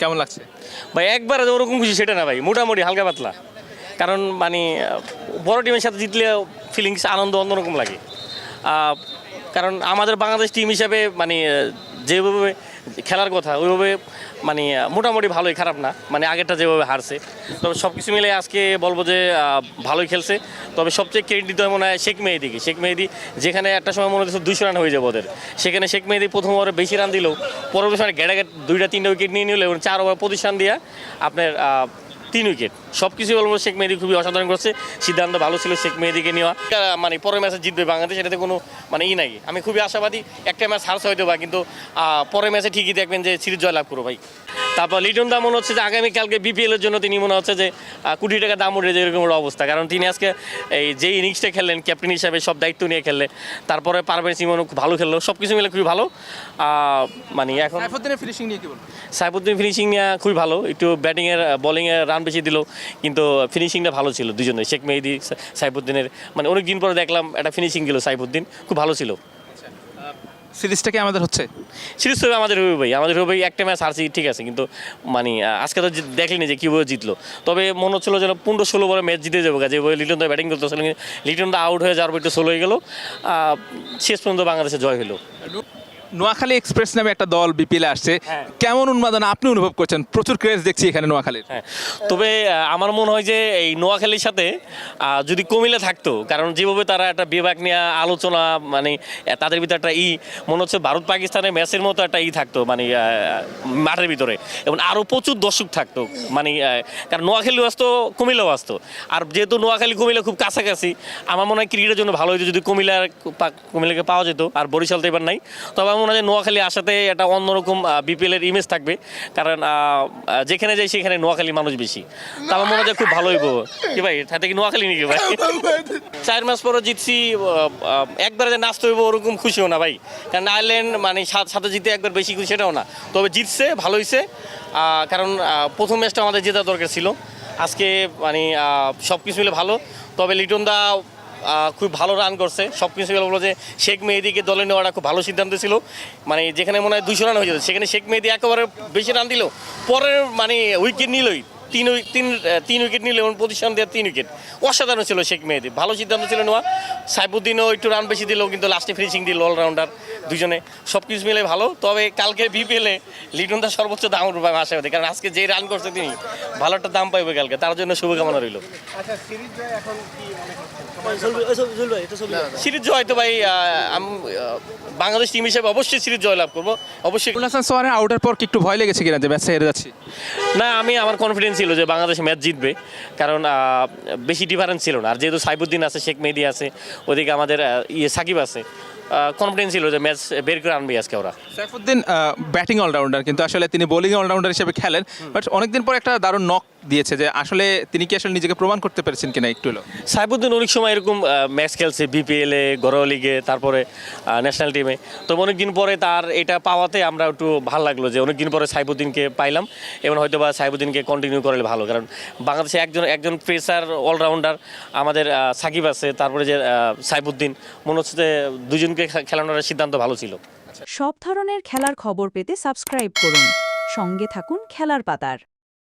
কেমন লাগছে? ভাই, একবারে ওরকম খুশি, সেটা না ভাই, মোটামুটি, হালকা পাতলা। কারণ মানে বড় টিমের সাথে জিতলে ফিলিংস আনন্দ অন্যরকম লাগে। কারণ আমাদের বাংলাদেশ টিম হিসাবে মানে যেভাবে খেলার কথা, ওইভাবে মানে মোটামুটি ভালোই, খারাপ না। মানে আগেরটা যেভাবে হারছে। তবে সব কিছু মিলে আজকে বলব যে ভালোই খেলছে। তবে সবচেয়ে ক্রেডিট দিতে হয় মনে হয় শেখ মেহেদিকে। শেখ মেহেদি যেখানে একটা সময় মনে হচ্ছে দুশো রান হয়ে যাবে ওদের। সেখানে শেখ মেহেদি প্রথম ওভারে বেশি রান দিলেও, পরবর্তী সময় গেট দুইটা, তিনটা উইকেট নিয়ে নিল এবং চার ওভার রান দিয়ে আপনার তিন উইকেট সব কিছু বলব শেখ মেহেদি খুবই অসাধারণ করছে। সিদ্ধান্ত ভালো ছিল শেখ মেহেদিকে নেওয়া। মানে পরের ম্যাচে জিতবে বাংলাদেশ, এটাতে কোনো মানে ই নাই। আমি খুবই আশাবাদী, একটা ম্যাচ হারছে হয়তো বা কিন্তু পরের ম্যাচে ঠিকই দেখবেন যে সিরিজ জয়লাভ করো ভাই। তারপর লিটন দা মনে হচ্ছে যে আগামীকালকে বিপিএল এর জন্য তিনি মনে হচ্ছে যে কোটি টাকা দাম উঠে এরকম একটা অবস্থা। কারণ তিনি আজকে এই যে ইনিংসটা খেললেন ক্যাপ্টেন হিসাবে সব দায়িত্ব নিয়ে খেললেন। তারপরে পারভেজ ইমনও খুব ভালো খেললো সব কিছু মিলে খুবই ভালো। মানে এখন সাইফুদ্দিনের ফিনিশিং নিয়ে কি বলব? সাইফুদ্দিন ফিনিশিং নিয়ে খুবই ভালো একটু ব্যাটিংয়ের বোলিংয়ের রান বেশি দিল কিন্তু ফিনিশিংটা ভালো ছিল দুজনে শেখ মেহেদি সাইফুদ্দিনের মানে অনেক দিন পরে দেখলাম একটা ফিনিশিং দিল সাইফুদ্দিন খুব ভালো ছিল। সিরিজটা কি আমাদের হচ্ছে? সিরিজ হবে আমাদের রবি ভাই, আমাদের রবি একটা ম্যাচ হারছি, ঠিক আছে, কিন্তু মানে আজকে তো দেখলিনি যে কীভাবে জিতলো। তবে মনে হচ্ছিল যেন পনেরো ষোলো বলে ম্যাচ জিতে যাব যে লিটন দা ব্যাটিং করতেছিল লিটন দা আউট হয়ে যাওয়ার পর একটু ষোলো হয়ে গেলো শেষ পর্যন্ত বাংলাদেশে জয় হলো। নোয়াখালী এক্সপ্রেস নামে একটা দল বিপিএলে আসছে। হ্যাঁ। কেমন উন্মাদনা আপনি অনুভব করছেন? প্রচুর ক্রেজ দেখছি এখানে নোয়াখালীর। হ্যাঁ তবে আমার মনে হয় যে এই নোয়াখালীর সাথে যদি কমিলে থাকতো কারণ যেভাবে তারা একটা বিভাগ নিয়ে আলোচনা মানে তাদের ভিতরে একটা ই মনে হচ্ছে ভারত পাকিস্তানের ম্যাচের মতো একটা ই থাকতো মানে মাঠের ভিতরে। এবং আরও প্রচুর দর্শক থাকতো মানে কারণ নোয়াখালী আসতো কুমিল্লাও আসতো। আর যেহেতু নোয়াখালী কুমিল্লা খুব কাছাকাছি আমার মনে হয় ক্রিকেটের জন্য ভালো হতো যদি কুমিল্লার কুমিল্লাকে পাওয়া যেত আর বরিশাল তো এবার নাই। তবে আমার মনে হয় নোয়াখালী আসাতে একটা অন্যরকম বিপিএলের ইমেজ থাকবে। কারণ যেখানে যাই সেখানে নোয়াখালী মানুষ বেশি। তা আমার মনে হয় খুব ভালো হইব। কি ভাই তাতে কি নোয়াখালী নাকি ভাই? চার মাস পরে জিতছি আহ, যে নাচতে হইব ওরকম খুশিও না ভাই। কারণ আয়ারল্যান্ড মানে সাথে জিতে একবার বেশি খুশি সেটাও না। তবে জিতছে ভালো হয়েছে কারণ প্রথম ম্যাচটা আমাদের জেতা দরকার ছিল। আজকে মানে সব কিছু মিলে ভালো। তবে লিটন দা খুব ভালো রান করছে। সব কিছু বলব যে শেখ মেহেদিকে দলে নেওয়াটা খুব ভালো সিদ্ধান্ত ছিল। মানে যেখানে মনে হয় দুশো রান হয়ে যেত, সেখানে শেখ মেহেদি একেবারে বেশি রান দিল। পরের মানে উইকেট নিলই। তিন তিন তিন উইকেট নিল এবং পজিশন দেওয়ার তিন উইকেট। অসাধারণ ছিল শেখ মেহেদি। ভালো সিদ্ধান্ত ছিল নেওয়া। সাইফুদ্দিনও একটু রান বেশি দিলেও কিন্তু লাস্টে ফিনিশিং দিল অলরাউন্ডার দুজনে। সব কিছু মিলে ভালো। তবে কালকে বিপিএলে লিটন দা সর্বোচ্চ দাম উঠবে আশাবাদী। কারণ আজকে যে রান করছে তিনি ভালো একটা দাম পাইবে কালকে। তার জন্য শুভকামনা রইল। সিরিজ জয় তো ভাই বাংলাদেশ টিম হিসেবে অবশ্যই সিরিজ জয় লাভ করব। অবশ্যই আউটের পর কি একটু ভয় লেগেছে কিনা যে ম্যাচে হেরে যাচ্ছি? না আমি আমার কনফিডেন্স ছিল যে বাংলাদেশ ম্যাচ জিতবে কারণ আহ, বেশি ডিফারেন্স ছিল না। আর যেহেতু সাইবুদ্দিন আছে শেখ মেহেদি আছে ওদিকে আমাদের ইয়ে সাকিব আছে কনফিডেন্স ছিল যে ম্যাচ বের করে আনবে আজকে ওরা। সাইফুদ্দিন ব্যাটিং অলরাউন্ডার কিন্তু আসলে তিনি বোলিং অলরাউন্ডার হিসেবে খেলেন বাট অনেকদিন পর একটা দারুণ নক দিয়েছে যে আসলে তিনি কি আসলে নিজেকে প্রমাণ করতে পেরেছেন কিনা একটু হলো? সাইবুদ্দিন অনেক সময় এরকম ম্যাচ খেলছে বিপিএলে ঘরোয়া লিগে তারপরে ন্যাশনাল টিমে তো অনেকদিন পরে তার এটা পাওয়াতে আমরা একটু ভালো লাগল যে অনেকদিন পরে সাইবুদ্দিনকে পাইলাম। এবং হয়তো বা সাইবুদ্দিনকে কন্টিনিউ করলে ভালো কারণ বাংলাদেশে একজন একজন পেসার অলরাউন্ডার আমাদের সাকিব আছে তারপরে যে সাইবুদ্দিন মনে হচ্ছে যে দুজনকে খেলানোর সিদ্ধান্ত ভালো ছিল। সব ধরনের খেলার খবর পেতে সাবস্ক্রাইব করুন। সঙ্গে থাকুন খেলার পাতার।